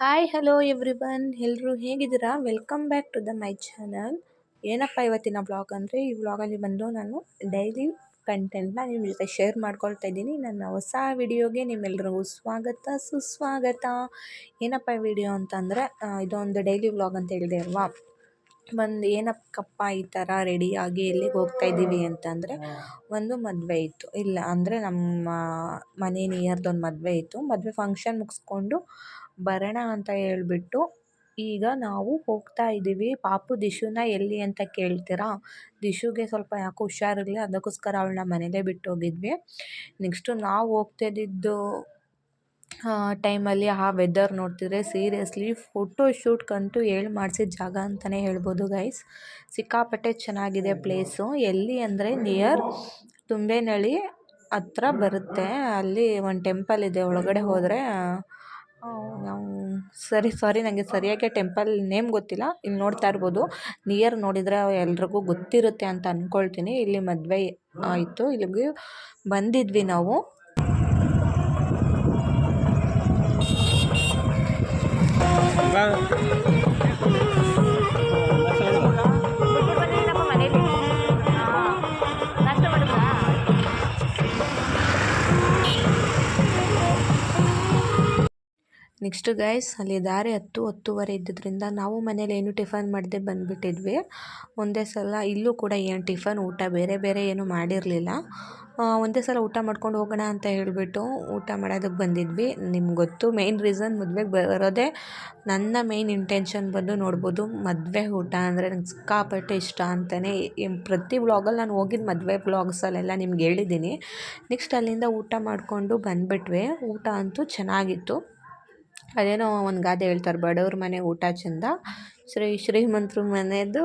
Hi hello every one ಎಲ್ಲರೂ ಹೇಗಿದ್ದೀರಾ? Welcome back to the my channel ಏನಪ್ಪ ಇವತ್ತಿನ ಬ್ಲಾಗ್ ಅಂದರೆ, ಈ ವ್ಲಾಗಲ್ಲಿ ಬಂದು ನಾನು ಡೈಲಿ ಕಂಟೆಂಟ್ನ ನಿಮ್ಮ ಜೊತೆ ಶೇರ್ ಮಾಡ್ಕೊಳ್ತಾ ಇದ್ದೀನಿ. ನನ್ನ ಹೊಸ ವಿಡಿಯೋಗೆ ನಿಮ್ಮೆಲ್ಲರಿಗೂ ಸ್ವಾಗತ, ಸುಸ್ವಾಗತ. ಏನಪ್ಪ ವಿಡಿಯೋ ಅಂತಂದರೆ ಇದೊಂದು ಡೈಲಿ ವ್ಲಾಗ್ ಅಂತ ಹೇಳಿದೆ ಅಲ್ವಾ? ಒಂದು ಏನಕ್ಕಪ್ಪ ಈ ಥರ ರೆಡಿಯಾಗಿ ಎಲ್ಲಿಗೆ ಹೋಗ್ತಾ ಇದ್ದೀವಿ ಅಂತಂದರೆ ಒಂದು ಮದುವೆ ಇತ್ತು. ಇಲ್ಲ ಅಂದರೆ ನಮ್ಮ ಮನೆ ನಿಯರ್ದೊಂದು ಮದುವೆ ಇತ್ತು. ಮದುವೆ ಫಂಕ್ಷನ್ ಮುಗಿಸ್ಕೊಂಡು ಬರೋಣ ಅಂತ ಹೇಳ್ಬಿಟ್ಟು ಈಗ ನಾವು ಹೋಗ್ತಾ ಇದ್ದೀವಿ. ಪಾಪು ದಿಶುನ ಎಲ್ಲಿ ಅಂತ ಕೇಳ್ತೀರಾ? ದಿಶುಗೆ ಸ್ವಲ್ಪ ಯಾಕೋ ಹುಷಾರಿರಲಿಲ್ಲ. ಅದಕ್ಕೋಸ್ಕರ ಅವಳನ್ನ ಮನೇಲೇ ಬಿಟ್ಟು ಹೋಗಿದ್ವಿ ನೆಕ್ಸ್ಟು ನಾವು ಹೋಗ್ತಿದ್ದಿದ್ದು ಟೈಮಲ್ಲಿ ಆ ವೆದರ್ ನೋಡ್ತಿದ್ರೆ ಸೀರಿಯಸ್ಲಿ ಫೋಟೋ ಶೂಟ್ಗಂತೂ ಹೇಳಿ ಮಾಡಿಸಿದ ಜಾಗ ಅಂತಲೇ ಹೇಳ್ಬೋದು ಗೈಸ್ ಸಿಕ್ಕಾಪಟ್ಟೆ ಚೆನ್ನಾಗಿದೆ ಪ್ಲೇಸು ಎಲ್ಲಿ ಅಂದರೆ ನಿಯರ್ ತುಂಬೆನಳ್ಳಿ ಹತ್ರ ಬರುತ್ತೆ. ಅಲ್ಲಿ ಒಂದು ಟೆಂಪಲ್ ಇದೆ, ಒಳಗಡೆ ಹೋದರೆ ಸರಿ ಸಾರಿ ನನಗೆ ಸರಿಯಾಗಿ ಟೆಂಪಲ್ ನೇಮ್ ಗೊತ್ತಿಲ್ಲ. ಇಲ್ಲಿ ನೋಡ್ತಾ ಇರ್ಬೋದು. ನಿಯರ್ ನೋಡಿದರೆ ಎಲ್ರಿಗೂ ಗೊತ್ತಿರುತ್ತೆ ಅಂತ ಅಂದ್ಕೊಳ್ತೀನಿ ಇಲ್ಲಿ ಮದುವೆ ಆಯಿತು. ಇಲ್ಲಿಗೆ ಬಂದಿದ್ವಿ ನಾವು. 감. ನೆಕ್ಸ್ಟ್ ಗೈಸ್ ಅಲ್ಲಿ ದಾರಿ ಹತ್ತು, ಹತ್ತುವರೆ ಇದ್ದಿದ್ರಿಂದ ನಾವು ಮನೇಲಿ ಏನು ಟಿಫನ್ ಮಾಡದೆ ಬಂದುಬಿಟ್ಟಿದ್ವಿ. ಒಂದೇ ಸಲ ಇಲ್ಲೂ ಕೂಡ ಏನು ಟಿಫನ್, ಊಟ ಬೇರೆ ಬೇರೆ ಏನು ಮಾಡಿರಲಿಲ್ಲ. ಒಂದೇ ಸಲ ಊಟ ಮಾಡ್ಕೊಂಡು ಹೋಗೋಣ ಅಂತ ಹೇಳಿಬಿಟ್ಟು ಊಟ ಮಾಡೋದಕ್ಕೆ ಬಂದಿದ್ವಿ. ನಿಮ್ಗೆ ಗೊತ್ತು ಮೇಯ್ನ್ ರೀಸನ್ ಮದುವೆಗೆ ಬರೋದೇ ನನ್ನ ಮೇಯ್ನ್ ಇಂಟೆನ್ಷನ್ ಬಂದು ನೋಡ್ಬೋದು, ಮದುವೆ ಊಟ ಅಂದರೆ ನಂಗೆ ಸಿಕ್ಕಾಪಟ್ಟೆ ಇಷ್ಟ ಅಂತಲೇ ಪ್ರತಿ ವ್ಲಾಗಲ್ಲಿ ನಾನು ಹೋಗಿದ್ದ ಮದುವೆ ವ್ಲಾಗ್ಸಲ್ಲೆಲ್ಲ ನಿಮ್ಗೆ ಹೇಳಿದ್ದೀನಿ. ನೆಕ್ಸ್ಟ್ ಅಲ್ಲಿಂದ ಊಟ ಮಾಡಿಕೊಂಡು ಬಂದುಬಿಟ್ವಿ. ಊಟ ಅಂತೂ ಚೆನ್ನಾಗಿತ್ತು. ಅದೇನೋ ಒಂದು ಗಾದೆ ಹೇಳ್ತಾರೆ, ಬಡವ್ರ ಮನೆ ಊಟ ಚೆಂದ, ಶ್ರೀ ಶ್ರೀಮಂತ್ರ ಮನೆಯದು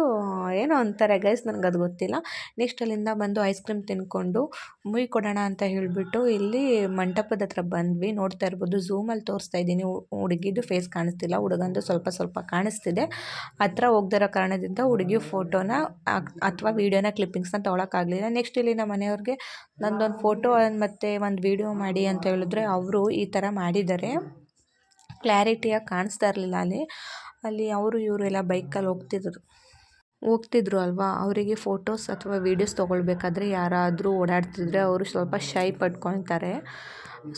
ಏನೋ ಅಂತಾರೆ ಗೈಸ್ ನನಗೆ ಅದು ಗೊತ್ತಿಲ್ಲ. ನೆಕ್ಸ್ಟ್ ಅಲ್ಲಿಂದ ಬಂದು ಐಸ್ ಕ್ರೀಮ್ ತಿನ್ಕೊಂಡು ಮುಯ್ ಕೊಡೋಣ ಅಂತ ಹೇಳಿಬಿಟ್ಟು ಇಲ್ಲಿ ಮಂಟಪದ ಹತ್ರ ಬಂದ್ವಿ. ನೋಡ್ತಾ ಇರ್ಬೋದು ಝೂಮಲ್ಲಿ ತೋರಿಸ್ತಾ ಇದ್ದೀನಿ. ಹುಡುಗಿದು ಫೇಸ್ ಕಾಣಿಸ್ತಿಲ್ಲ, ಹುಡುಗಂದು ಸ್ವಲ್ಪ ಸ್ವಲ್ಪ ಕಾಣಿಸ್ತಿದೆ. ಹತ್ರ ಹೋಗ್ದಿರೋ ಕಾರಣದಿಂದ ಹುಡುಗಿ ಫೋಟೋನ ಅಥವಾ ವೀಡಿಯೋನ ಕ್ಲಿಪ್ಪಿಂಗ್ಸ್ನ ತೊಗೊಳಕ್ಕಾಗಲಿಲ್ಲ ನೆಕ್ಸ್ಟ್ ಇಲ್ಲಿ ನಮ್ಮ ಮನೆಯವ್ರಿಗೆ ನಂದೊಂದು ಫೋಟೋ ಮತ್ತು ಒಂದು ವೀಡಿಯೋ ಮಾಡಿ ಅಂತ ಹೇಳಿದ್ರೆ ಅವರು ಈ ಥರ ಮಾಡಿದ್ದಾರೆ. ಕ್ಲಾರಿಟಿಯಾಗಿ ಕಾಣಿಸ್ತಾ ಇರಲಿಲ್ಲ ಅಲ್ಲಿ. ಅಲ್ಲಿ ಅವರು ಇವರು ಎಲ್ಲ ಬೈಕಲ್ಲಿ ಹೋಗ್ತಿದ್ರು. ಹೋಗ್ತಿದ್ರು ಅಲ್ವಾ? ಅವರಿಗೆ ಫೋಟೋಸ್ ಅಥವಾ ವೀಡಿಯೋಸ್ ತೊಗೊಳ್ಬೇಕಾದ್ರೆ ಯಾರಾದರೂ ಓಡಾಡ್ತಿದ್ರೆ ಅವರು ಸ್ವಲ್ಪ ಶೈ ಪಡ್ಕೊಳ್ತಾರೆ.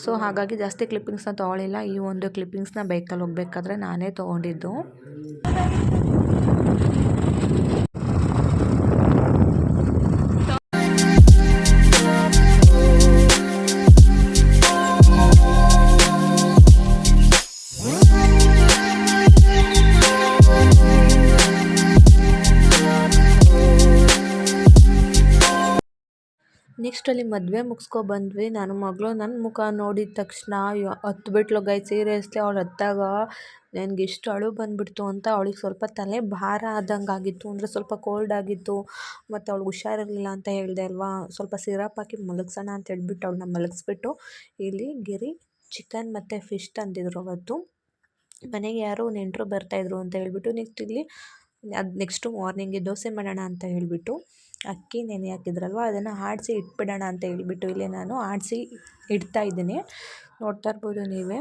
ಸೊ, ಹಾಗಾಗಿ ಜಾಸ್ತಿ ಕ್ಲಿಪ್ಪಿಂಗ್ಸ್ನ ತೊಗೊಳಿಲ್ಲ ಈ ಒಂದು ಕ್ಲಿಪ್ಪಿಂಗ್ಸ್ನ ಬೈಕಲ್ಲಿ ಹೋಗ್ಬೇಕಾದ್ರೆ ನಾನೇ ತೊಗೊಂಡಿದ್ದು. ನೆಕ್ಸ್ಟ್ ಅಲ್ಲಿ ಮದುವೆ ಮುಗಿಸ್ಕೊ ಬಂದ್ವಿ. ನನ್ನ ಮಗಳು ನನ್ನ ಮುಖ ನೋಡಿದ ತಕ್ಷಣ ಹತ್ಬಿಟ್ಲು ಗೈ ಸೀರಿಯಸ್ಲಿ ಅವಳು ಹತ್ತಾಗ ನನಗೆ ಎಷ್ಟು ಅಳು ಬಂದುಬಿಡ್ತು ಅಂತ ಅವಳಿಗೆ ಸ್ವಲ್ಪ ತಲೆ ಭಾರ ಆದಂಗೆ ಆಗಿತ್ತು. ಅಂದರೆ ಸ್ವಲ್ಪ ಕೋಲ್ಡ್ ಆಗಿತ್ತು. ಮತ್ತು ಅವ್ಳಿಗೆ ಹುಷಾರಿರಲಿಲ್ಲ ಅಂತ ಹೇಳಿದೆ ಅಲ್ವಾ? ಸ್ವಲ್ಪ ಸಿರಪ್ ಹಾಕಿ ಮಲಗಿಸೋಣ ಅಂತ ಹೇಳ್ಬಿಟ್ಟು ಅವಳನ್ನ ಮಲಗಿಸ್ಬಿಟ್ಟು ಇಲ್ಲಿ ಗಿರಿ ಚಿಕನ್ ಮತ್ತು ಫಿಶ್ ತಂದಿದ್ರು ಅವತ್ತು. ಮನೆಗೆ ಯಾರೋ ನೆಂಟರು ಬರ್ತಾಯಿದ್ರು ಅಂತ ಹೇಳ್ಬಿಟ್ಟು ನೆಕ್ಸ್ಟ್ ಇಲ್ಲಿ ಅದು ನೆಕ್ಸ್ಟು ಮಾರ್ನಿಂಗ್ಗೆ ದೋಸೆ ಮಾಡೋಣ ಅಂತ ಹೇಳಿಬಿಟ್ಟು, ಅಕ್ಕಿ ನೆನೆ ಹಾಕಿದ್ರಲ್ವ, ಅದನ್ನು ಆಡಿಸಿ ಇಟ್ಬಿಡೋಣ ಅಂತ ಹೇಳಿಬಿಟ್ಟು ಇಲ್ಲೇ ನಾನು ಆಡಿಸಿ ಇಡ್ತಾ ಇದ್ದೀನಿ. ನೋಡ್ತಾ ಇರ್ಬೋದು ನೀವೇ.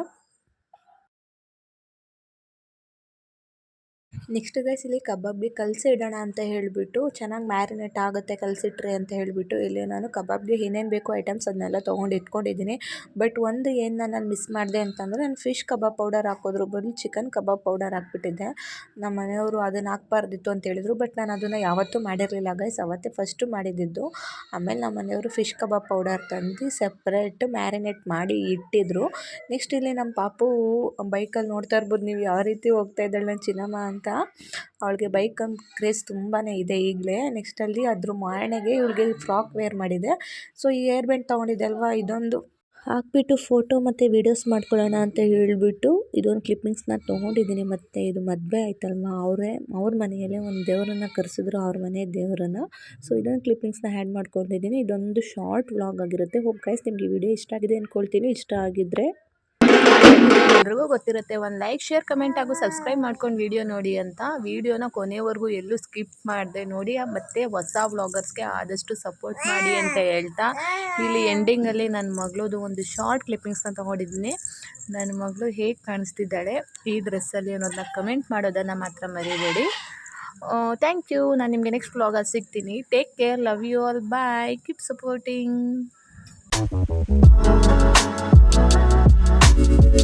ನೆಕ್ಸ್ಟ್ ಗೈಸ್ ಇಲ್ಲಿ ಕಬಾಬ್ಗೆ ಕಲಸಿ ಇಡೋಣ ಅಂತ ಹೇಳಿಬಿಟ್ಟು, ಚೆನ್ನಾಗಿ ಮ್ಯಾರಿನೇಟ್ ಆಗುತ್ತೆ ಕಲಸಿಟ್ರೆ ಅಂತ ಹೇಳಿಬಿಟ್ಟು, ಇಲ್ಲಿ ನಾನು ಕಬಾಬ್ಗೆ ಏನೇನು ಬೇಕು ಐಟಮ್ಸ್ ಅದನ್ನೆಲ್ಲ ತೊಗೊಂಡು ಇಟ್ಕೊಂಡಿದ್ದೀನಿ. ಬಟ್ ಒಂದು ಏನು ನಾನು ಮಿಸ್ ಮಾಡಿದೆ ಅಂತಂದರೆ, ನಾನು ಫಿಶ್ ಕಬಾಬ್ ಪೌಡರ್ ಹಾಕೋದ್ರ ಬದಲು ಚಿಕನ್ ಕಬಾಬ್ ಪೌಡರ್ ಹಾಕ್ಬಿಟ್ಟಿದ್ದೆ. ನಮ್ಮ ಮನೆಯವರು ಅದನ್ನು ಹಾಕ್ಬಾರ್ದಿತ್ತು ಅಂತ ಹೇಳಿದರು ಬಟ್ ನಾನು ಅದನ್ನು ಯಾವತ್ತೂ ಮಾಡಿರಲಿಲ್ಲ ಗೈಸ್ ಅವತ್ತೇ ಫಸ್ಟು ಮಾಡಿದ್ದಿದ್ದು. ಆಮೇಲೆ ನಮ್ಮ ಮನೆಯವರು ಫಿಶ್ ಕಬಾಬ್ ಪೌಡರ್ ತಂದು ಸಪ್ರೇಟ್ ಮ್ಯಾರಿನೇಟ್ ಮಾಡಿ ಇಟ್ಟಿದ್ರು. ನೆಕ್ಸ್ಟ್ ಇಲ್ಲಿ ನಮ್ಮ ಪಾಪು ಬೈಕಲ್ಲಿ ನೋಡ್ತಾ ಇರ್ಬೋದು, ನೀವು ಯಾವ ರೀತಿ ಹೋಗ್ತಾ ಇದ್ದಾಳೆ ನನ್ನ ಚಿನ್ನಮ್ಮ ಅಂತ. ಅವಳಿಗೆ ಬೈಕ್ ಕ್ರೇಜ್ ತುಂಬಾ ಇದೆ ಈಗಲೇ. ನೆಕ್ಸ್ಟ್ ಅಲ್ಲಿ ಅದ್ರ ಮಾರಣೆಗೆ ಇವಳಿಗೆ ಫ್ರಾಕ್ ವೇರ್ ಮಾಡಿದೆ. ಸೊ ಈ ಏರ್ ಬ್ಯಾಂಡ್ ತೊಗೊಂಡಿದ್ದೆ ಅಲ್ವಾ? ಇದೊಂದು ಹಾಕ್ಬಿಟ್ಟು ಫೋಟೋ ಮತ್ತು ವೀಡಿಯೋಸ್ ಮಾಡ್ಕೊಳ್ಳೋಣ ಅಂತ ಹೇಳಿಬಿಟ್ಟು ಇದೊಂದು ಕ್ಲಿಪ್ಪಿಂಗ್ಸ್ನ ತೊಗೊಂಡಿದ್ದೀನಿ. ಮತ್ತು ಇದು ಮದುವೆ ಆಯ್ತಲ್ವ? ಅವರೇ, ಅವ್ರ ಮನೆಯಲ್ಲೇ ಒಂದು ದೇವರನ್ನ ಕರೆಸಿದ್ರು, ಅವ್ರ ಮನೆ ದೇವರನ್ನ. ಸೊ ಇದೊಂದು ಕ್ಲಿಪ್ಪಿಂಗ್ಸ್ನ ಆ್ಯಡ್ ಮಾಡ್ಕೊಂಡಿದ್ದೀನಿ. ಇದೊಂದು ಶಾರ್ಟ್ ವ್ಲಾಗ್ ಆಗಿರುತ್ತೆ. ಹೋಗ್ ಗೈಸ್ ನಿಮಗೆ ವಿಡಿಯೋ ಇಷ್ಟ ಆಗಿದೆ ಅಂದ್ಕೊಳ್ತೀನಿ ಇಷ್ಟ ಆಗಿದ್ದರೆ ಎಲ್ರಿಗೂ ಗೊತ್ತಿರುತ್ತೆ, ಒಂದು ಲೈಕ್ ಶೇರ್ ಕಮೆಂಟ್ ಹಾಗೂ ಸಬ್ಸ್ಕ್ರೈಬ್ ಮಾಡ್ಕೊಂಡು ವಿಡಿಯೋ ನೋಡಿ ಅಂತ. ವಿಡಿಯೋನ ಕೊನೆವರೆಗೂ ಎಲ್ಲೂ ಸ್ಕಿಪ್ ಮಾಡಿದೆ ನೋಡಿ ಮತ್ತೆ ಹೊಸ ವ್ಲಾಗರ್ಸ್ಗೆ ಆದಷ್ಟು ಸಪೋರ್ಟ್ ಮಾಡಿ ಅಂತ ಹೇಳ್ತಾ. ಇಲ್ಲಿ ಎಂಡಿಂಗಲ್ಲಿ ನನ್ನ ಮಗಳದು ಒಂದು ಶಾರ್ಟ್ ಕ್ಲಿಪ್ಪಿಂಗ್ಸ್ನ ತೊಗೊಂಡಿದ್ದೀನಿ ನನ್ನ ಮಗಳು ಹೇಗೆ ಕಾಣಿಸ್ತಿದ್ದಾಳೆ, ಈ ಡ್ರೆಸ್ಸಲ್ಲಿ ಅನ್ನೋದನ್ನ ಕಮೆಂಟ್ ಮಾಡೋದನ್ನು ಮಾತ್ರ ಮರಿಬೇಡಿ. ಥ್ಯಾಂಕ್ ಯು ನಾನು ನಿಮಗೆ ನೆಕ್ಸ್ಟ್ ವ್ಲಾಗಲ್ಲಿ ಸಿಗ್ತೀನಿ. Take care love you all bye keep supporting thank you